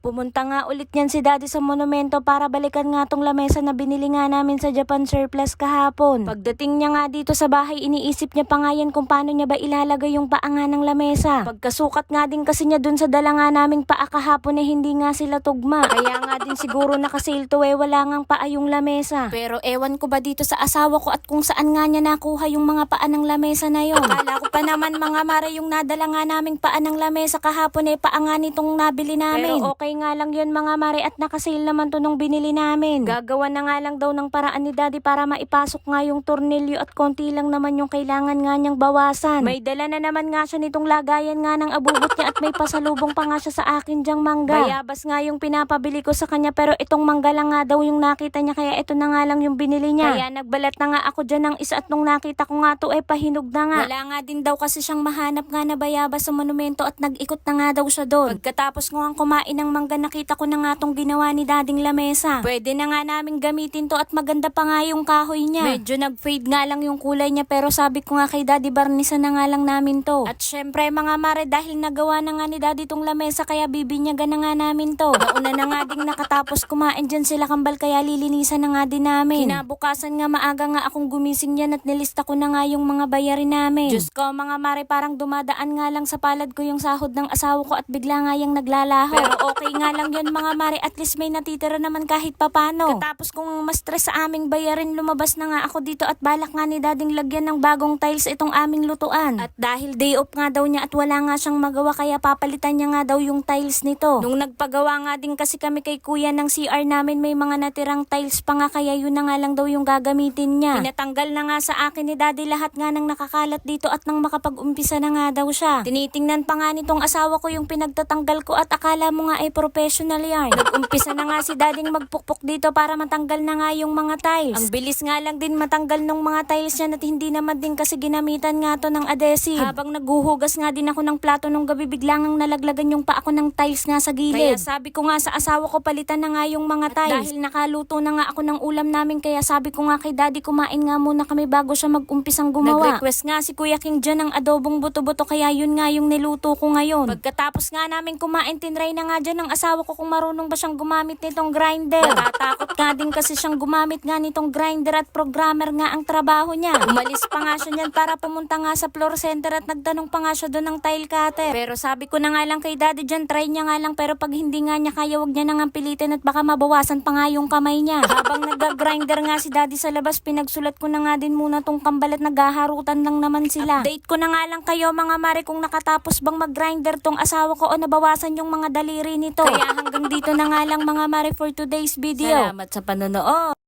Pumunta nga ulit yan si daddy sa monumento para balikan nga tong lamesa na binili nga namin sa Japan surplus kahapon. Pagdating niya nga dito sa bahay, iniisip niya pa nga yan kung paano niya ba ilalagay yung paa nga ng lamesa. Pagkasukat nga din kasi niya dun sa dala nga naming paa kahapon eh hindi nga sila tugma. Kaya nga din siguro nakasail to eh wala ngang paa yung lamesa. Pero ewan ko ba dito sa asawa ko at kung saan nga niya nakuha yung mga paa ng lamesa na yon. Akala ko pa naman mga mare yung nadala nga naming paa ng lamesa kahapon eh paa nga nitong nabili namin. Pero okay nga lang yun mga mare at nakasale naman to nung binili namin. Gagawa na nga lang daw ng paraan ni daddy para maipasok nga yung tornilyo at konti lang naman yung kailangan nga niyang bawasan. May dala na naman nga siya nitong lagayan nga ng abubot niya at may pasalubong pa nga siya sa akin dyang mangga. Bayabas nga yung pinapabili ko sa kanya pero itong mangga lang nga daw yung nakita niya kaya ito na nga lang yung binili niya. Kaya nagbalat na nga ako dyan ng isa at nung nakita ko nga to eh pahinog na nga. Wala nga din daw kasi siyang mahanap nga na bayabas sa monumento at nag-ikot na nga daw siya doon. Pagkatapos ko nga kumain ng mangga nakita ko na nga tong ginawa ni dading lamesa. Pwede na nga namin gamitin to at maganda pa nga yung kahoy niya. Medyo nag-fade nga lang yung kulay niya pero sabi ko nga kay daddy barnisan na nga lang namin to. At syempre mga mare dahil nagawa na nga ni daddy tong lamesa kaya bibinyagan na nga namin to. Nauna na nga ding nakatapos kumain dyan sila kambal kaya lilinisan na nga din namin. Kinabukasan nga maaga nga akong gumising yan at nilista ko na nga yung mga bayarin namin. Diyos ko mga mare parang dumadaan nga lang sa palad ko yung sahod ng asawa ko at bigla nga yung naglalaho. Pero okay nga lang yun mga mare at least may natitira naman kahit papano. Katapos kong ma-stress sa aming bayarin lumabas na nga ako dito at balak nga ni dading lagyan ng bagong tiles itong aming lutuan. At dahil day off nga daw niya at wala nga siyang magawa kaya papalitan niya nga daw yung tiles nito. Nung nagpagawa nga din kasi kami kay kuya ng CR namin may mga natirang tiles pa nga kaya yun na nga lang daw yung gagamitin niya. Pinatanggal na nga sa akin ni daddy lahat nga ng nakakalat dito at nang makapag-umpisa na nga daw siya. Tinitingnan pa nga nitong asawa ko yung pinagtatanggal ko at akala mo nga ay professional yan. Nag-umpisa na nga si dading magpukpok dito para matanggal na nga yung mga tiles. Ang bilis nga lang din matanggal ng mga tiles niya at hindi naman din kasi ginamitan nga to ng adhesive. Habang naghuhugas nga din ako ng plato nung gabi biglang ang nalaglagan yung pa ako ng tiles nga sa gilid. Kaya sabi ko nga sa asawa ko palitan na nga yung mga tiles. dahil nakaluto na nga ako ng ulam namin kaya sabi ko nga kay daddy kumain nga muna kami bago siya mag-umpisang gumawa. Nag-request nga si Kuya King dyan ng adobong buto-buto kaya yun nga yung niluto ko ngayon. Pagkatapos nga namin kumain, tinry na nga dyan ng asawa ko kung marunong ba siyang gumamit nitong grinder. Natatakot nga din kasi siyang gumamit nga nitong grinder at programmer nga ang trabaho niya. Umalis pa nga siya niyan para pumunta nga sa floor center at nagtanong pa nga siya doon ng tile cutter. Pero sabi ko na nga lang kay daddy dyan, try niya nga lang pero pag hindi nga niya kaya wag niya nang pilitin at baka mabawasan pa nga yung kamay niya. Habang nag-grinder nga si daddy sa labas, pinagsulat ko na nga din muna tong kambal at naghaharutan lang naman sila. Update ko na nga lang kayo mga mare kung nakatapos bang mag-grinder tong asawa ko o nabawasan yung mga daliri nito. Kaya hanggang dito na nga lang mga mare for today's video. Salamat sa panonood.